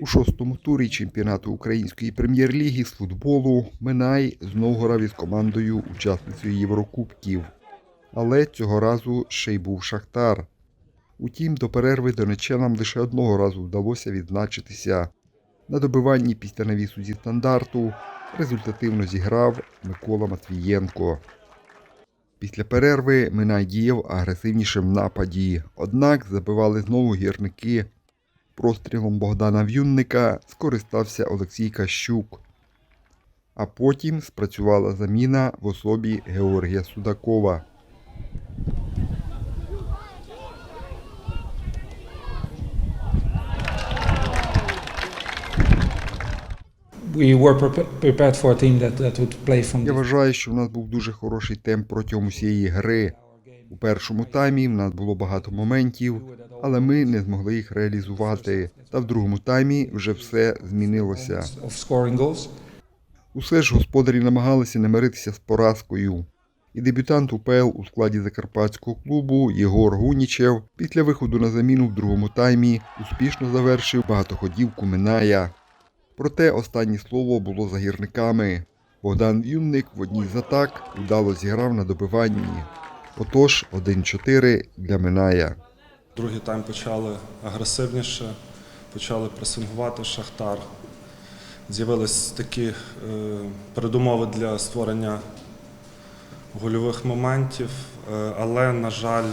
У шостому турі чемпіонату української прем'єр-ліги з футболу Минай знову грав із командою учасницею Єврокубків. Але цього разу ще й був Шахтар. Утім, до перерви донеччанам лише одного разу вдалося відзначитися. На добиванні після навісу зі стандарту результативно зіграв Микола Матвієнко. Після перерви Минай діяв агресивніше в нападі, однак забивали знову гірники. Прострілом Богдана В'юнника скористався Олексій Кащук. А потім спрацювала заміна в особі Георгія Судакова. Я вважаю, що в нас був дуже хороший темп протягом усієї гри. У першому таймі в нас було багато моментів, але ми не змогли їх реалізувати. Та в другому таймі вже все змінилося. Усе ж господарі намагалися не миритися з поразкою. І дебютант УПЛ у складі закарпатського клубу Єгор Гунічев після виходу на заміну в другому таймі успішно завершив багатоходівку Миная. Проте останнє слово було за гірниками. Богдан В'юнник в одній з атак вдало зіграв на добиванні. Отож 1-4 для Миная. Другий тайм почали агресивніше, почали пресингувати Шахтар. З'явились такі е, передумови для створення гольових моментів, е, але, на жаль,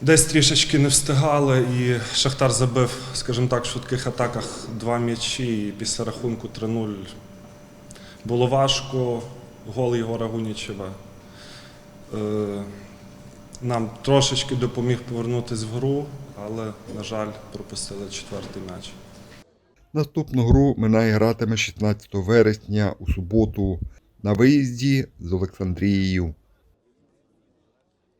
десь трішечки не встигали, і Шахтар забив, скажімо так, в швидких атаках два м'ячі, і після рахунку 3-0 було важко. Гол Єгора Гунічева. Е, нам трошечки допоміг повернутися в гру, але, на жаль, пропустили четвертий м'яч. Наступну гру Минай гратиме 16 вересня у суботу на виїзді з Олександрією.